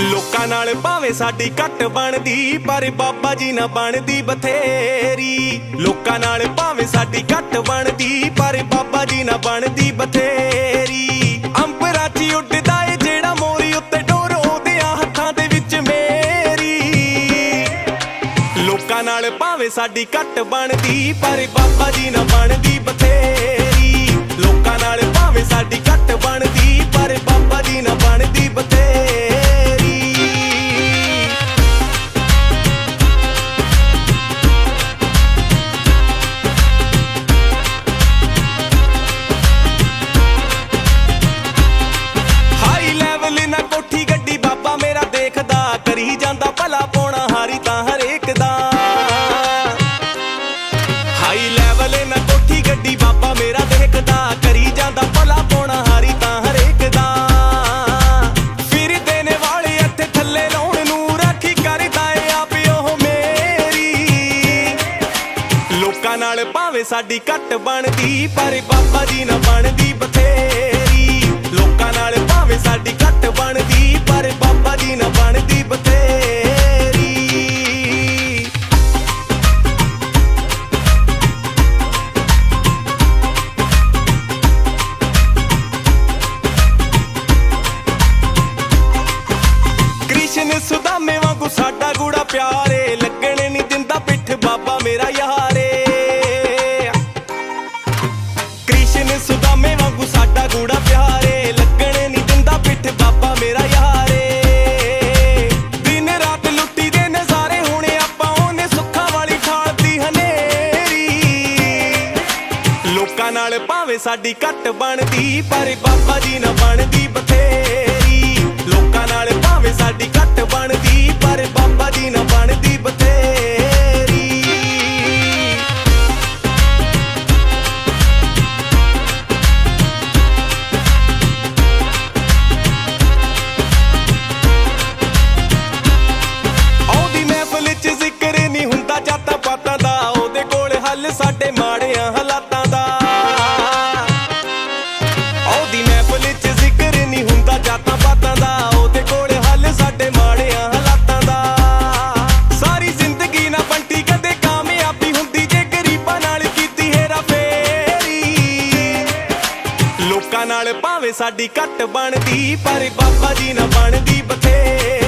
ਲੋਕਾਂ ਨਾਲ ਭਾਵੇਂ ਸਾਡੀ ਘੱਟ ਬਣਦੀ, ਪਰ ਬਾਬਾ ਜੀ ਨਾ ਬਣਦੀ ਬਥੇਰੀ। ਲੋਕਾਂ ਨਾਲ ਭਾਵੇਂ ਸਾਡੀ ਘੱਟ ਬਣਦੀ, ਪਰ ਬਾਬਾ ਜੀ ਨਾ ਬਣਦੀ ਬਥੇਰੀ। ਅੰਬਰਾਂ 'ਚ ਉੱਡਦਾ ਏ, ਜਿਹੜਾ ਮੋਰੀ ਉੱਤੇ ਡੋਰ ਉਹਦਿਆਂ ਹੱਥਾਂ ਦੇ ਵਿੱਚ ਮੇਰੀ। ਲੋਕਾਂ ਨਾਲ ਭਾਵੇਂ ਸਾਡੀ ਘੱਟ ਬਣਦੀ, ਪਰ ਬਾਬਾ ਜੀ ਨਾ ਬਣਦੀ ਬਥੇਰੀ। ਕੋਠੀ ਗੱਡੀ ਬਾਬਾ ਮੇਰਾ ਦੇਖਦਾ, ਕਰੀ ਜਾਂਦਾ ਭਲਾ ਪੋਣਾ ਹਾਰੀ ਤਾਂ ਹਰੇਕ ਦਾ। ਹਾਈ ਲੈਵਲ ਨਾ ਕੋਠੀ ਗੱਡੀ ਬਾਬਾ ਮੇਰਾ ਦੇਖਦਾ, ਕਰੀ ਜਾਂਦਾ ਭਲਾ ਪੋਣਾ ਹਾਰੀ ਤਾਂ ਹਰੇਕ ਦਾ। ਫਿਰਦੇ ਨੇ ਵਾਲੇ ਇੱਥੇ ਥੱਲੇ ਲਾਉਣ ਨੂੰ, ਰਾਖੀ ਕਰਦਾ ਏ ਆਪ ਉਹ ਮੇਰੀ। ਲੋਕਾਂ ਨਾਲ ਭਾਵੇਂ ਸਾਡੀ ਘੱਟ ਬਣਦੀ, ਪਰ ਬਾਬਾ ਜੀ ਨਾ ਬਣਦੀ ਬਥੇਰੀ। ਸੁਦਾਮੇ ਵਾਂਗੂ ਸਾਡਾ ਗੂੜਾ ਪਿਆਰੇ, ਲੱਗਣੇ ਨਹੀਂ ਦਿੰਦਾ ਪਿੱਠ ਬਾਬਾ ਮੇਰਾ ਯਾਰੇ। ਕ੍ਰਿਸ਼ਨ ਸੁਦਾਮੇ ਵਾਂਗੂ ਸਾਡਾ ਗੂੜਾ ਪਿਆਰੇ, ਲੱਗਣੇ ਨਹੀਂ ਦਿੰਦਾ ਪਿੱਠ ਬਾਬਾ ਮੇਰਾ ਯਾਰੇ। ਦਿਨ ਰਾਤ ਲੁੱਟੀ ਦੇ ਨਜ਼ਾਰੇ, ਹੋਣੇ ਆਪਾਂ ਉਹਨੇ ਸੁੱਖਾਂ ਵਾਲੀ ਠਾਲਦੀ ਹਨੇਰੀ। ਲੋਕਾਂ ਨਾਲ ਭਾਵੇਂ ਸਾਡੀ ਘੱਟ ਬਣਦੀ, ਪਰ ਬਾਬਾ ਜੀ ਨਾ ਬਣਦੀ ਬਥੇਰੀ। ਸਾਡੀ ਘੱਟ ਬਣਦੀ, ਪਰ ਬਾਬਾ ਦੀ ਨਾ ਬਣਦੀ ਬਥੇਰੀ। ਆਉਂਦੀ ਮਹਿਫਲ 'ਚ ਜ਼ਿਕਰ ਨਹੀਂ ਹੁੰਦਾ ਜਾਤਾਂ ਨਾਲ ਭਾਵੇਂ ਸਾਡੀ ਘੱਟ ਬਣਦੀ ਪਰ ਬਾਬਾ ਜੀ ਨਾ ਬਣਦੀ ਬਥੇ